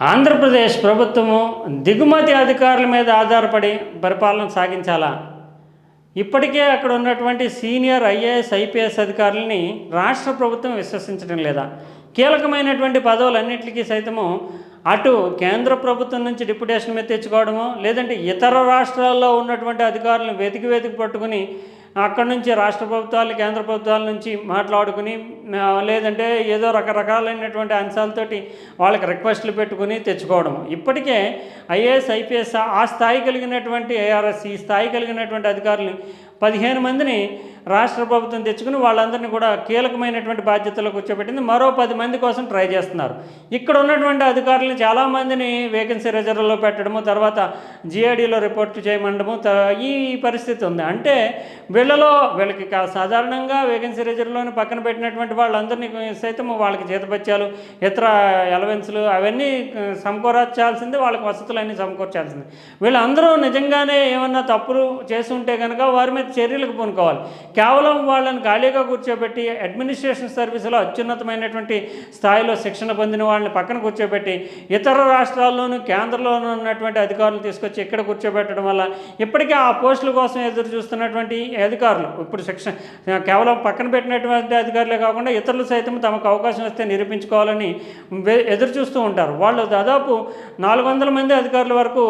ఆంధ్రప్రదేశ్ ప్రభుత్వము దిగుమతి అధికారుల మీద ఆధారపడి పరిపాలన సాగించాలా? ఇప్పటికే అక్కడ ఉన్నటువంటి సీనియర్ ఐఏఎస్ ఐపీఎస్ అధికారులని రాష్ట్ర ప్రభుత్వం విశ్వసించడం లేదా? కీలకమైనటువంటి పదవులన్నింటికీ సైతము అటు కేంద్ర ప్రభుత్వం నుంచి డిప్యుటేషన్ మీద తెచ్చుకోవడము లేదంటే ఇతర రాష్ట్రాల్లో ఉన్నటువంటి అధికారులను వెతికి వెతికి పట్టుకుని అక్కడి నుంచి రాష్ట్ర ప్రభుత్వాలు కేంద్ర ప్రభుత్వాల నుంచి మాట్లాడుకుని లేదంటే ఏదో రకరకాలైనటువంటి అంశాలతోటి వాళ్ళకి రిక్వెస్ట్లు పెట్టుకుని తెచ్చుకోవడం ఇప్పటికే ఐఏఎస్ ఐపీఎస్ ఆ స్థాయి కలిగినటువంటి ఏఆర్ఎస్ ఈ స్థాయి కలిగినటువంటి అధికారులు పదిహేను మందిని రాష్ట్ర ప్రభుత్వం తెచ్చుకుని వాళ్ళందరినీ కూడా కీలకమైనటువంటి బాధ్యతలు కూర్చోబెట్టింది. మరో పది మంది కోసం ట్రై చేస్తున్నారు. ఇక్కడ ఉన్నటువంటి అధికారులను చాలామందిని వేకెన్సీ రిజర్వ్లో పెట్టడము తర్వాత జిఐడిలో రిపోర్ట్ చేయమండము ఈ పరిస్థితి ఉంది. అంటే వీళ్ళలో వీళ్ళకి కా- సాధారణంగా వేకెన్సీ రిజర్వ్లోని పక్కన పెట్టినటువంటి వాళ్ళందరినీ సైతం వాళ్ళకి జీతపత్యాలు ఇతర ఎలవెన్స్లు అవన్నీ ఆ, సమకూర్చాల్సిందే వాళ్ళకి వసతులు అన్నీ సమకూర్చాల్సిందే. వీళ్ళందరూ నిజంగానే ఏమన్నా తప్పులు చేస్తుంటే కనుక వారి మీద చర్యలకు పూనుకోవాలి. కేవలం వాళ్ళని ఖాళీగా కూర్చోబెట్టి అడ్మినిస్ట్రేషన్ సర్వీసులో అత్యున్నతమైనటువంటి స్థాయిలో శిక్షణ పొందిన వాళ్ళని పక్కన కూర్చోబెట్టి ఇతర రాష్ట్రాల్లోనూ కేంద్రంలోనూ ఉన్నటువంటి అధికారులు తీసుకొచ్చి ఇక్కడ కూర్చోబెట్టడం వల్ల ఇప్పటికే ఆ పోస్టుల కోసం ఎదురు చూస్తున్నటువంటి అధికారులు ఇప్పుడు శిక్షణ కేవలం పక్కన పెట్టినటువంటి అధికారులే కాకుండా ఇతరులు సైతం తమకు అవకాశం వస్తే నిరూపించుకోవాలని ఎదురు చూస్తూ ఉంటారు. వాళ్ళు దాదాపు నాలుగు వందల మంది అధికారుల వరకు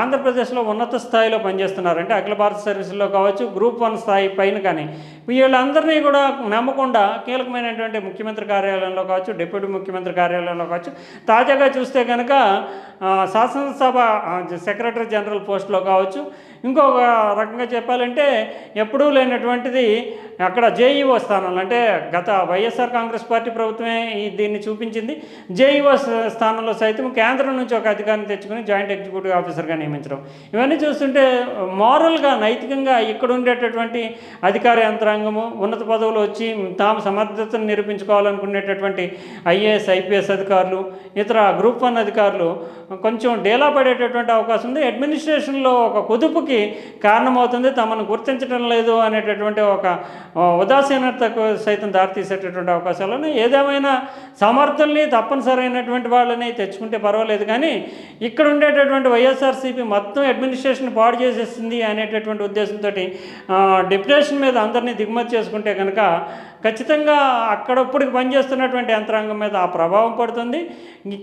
ఆంధ్రప్రదేశ్లో ఉన్నత స్థాయిలో పనిచేస్తున్నారు అంటే అఖిల భారత సర్వీసుల్లో కావచ్చు గ్రూప్ వన్ స్థాయి పైన కానీ. వీళ్ళందరినీ కూడా నమ్మకుండా కీలకమైనటువంటి ముఖ్యమంత్రి కార్యాలయంలో కావచ్చు డిప్యూటీ ముఖ్యమంత్రి కార్యాలయంలో కావచ్చు తాజాగా చూస్తే కనుక శాసనసభ సెక్రటరీ జనరల్ పోస్ట్లో కావచ్చు. ఇంకొక రకంగా చెప్పాలంటే ఎప్పుడూ లేనటువంటిది అక్కడ జేఈఓ స్థానాలు అంటే గత వైఎస్ఆర్ కాంగ్రెస్ పార్టీ ప్రభుత్వమే ఈ దీన్ని చూపించింది. జేఈఓ స్థానంలో సైతం కేంద్రం నుంచి ఒక అధికారిని తెచ్చుకుని జాయింట్ ఎగ్జిక్యూటివ్ ఆఫీసర్గా నియమించడం. ఇవన్నీ చూస్తుంటే మారల్గా నైతికంగా ఇక్కడ ఉండేటటువంటి అధికార యంత్రాంగము ఉన్నత పదవులు వచ్చి తాము సమర్థతను నిరూపించుకోవాలనుకునేటటువంటి ఐఏఎస్ ఐపీఎస్ అధికారులు ఇతర గ్రూప్ వన్ అధికారులు కొంచెం డేలా పడేటటువంటి అవకాశం ఉంది. అడ్మినిస్ట్రేషన్లో ఒక కుదుపుకి కారణమవుతుంది. తమను గుర్తించడం లేదు అనేటటువంటి ఒక ఉదాసీనతకు సైతం దారితీసేటటువంటి అవకాశాలు ఉన్నాయి. ఏదేమైనా సమర్థుల్ని తప్పనిసరైనటువంటి వాళ్ళని తెచ్చుకుంటే పర్వాలేదు కానీ ఇక్కడ ఉండేటటువంటి వైఎస్ఆర్సీపీ మొత్తం అడ్మినిస్ట్రేషన్ పాడు చేసేసింది అనేటటువంటి ఉద్దేశంతో డిప్రెషన్ మీద అందరినీ దిగుమతి చేసుకుంటే కనుక ఖచ్చితంగా అక్కడప్పుడు పనిచేస్తున్నటువంటి యంత్రాంగం మీద ఆ ప్రభావం పడుతుంది.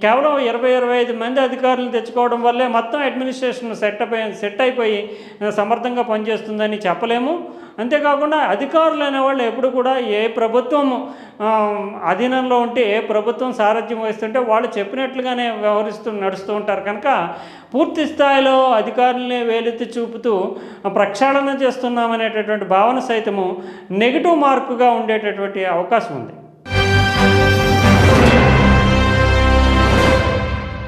కేవలం ఇరవై ఇరవై ఐదు మంది అధికారులను తెచ్చుకోవడం వల్లే మొత్తం అడ్మినిస్ట్రేషన్ సెట్ అయిపోయి సెట్ అయిపోయి సమర్థంగా పనిచేస్తుందని చెప్పలేము. అంతేకాకుండా అధికారులు అనేవాళ్ళు ఎప్పుడు కూడా ఏ ప్రభుత్వం అధీనంలో ఉంటే ఏ ప్రభుత్వం సారథ్యం వహిస్తుంటే వాళ్ళు చెప్పినట్లుగానే వ్యవహరిస్తూ నడుస్తూ ఉంటారు. కనుక పూర్తి స్థాయిలో అధికారుల్ని వేలెత్తి చూపుతూ ప్రక్షాళన చేస్తున్నామనేటటువంటి భావన సైతము నెగిటివ్ మార్కుగా ఉండేటటువంటి అవకాశం ఉంది.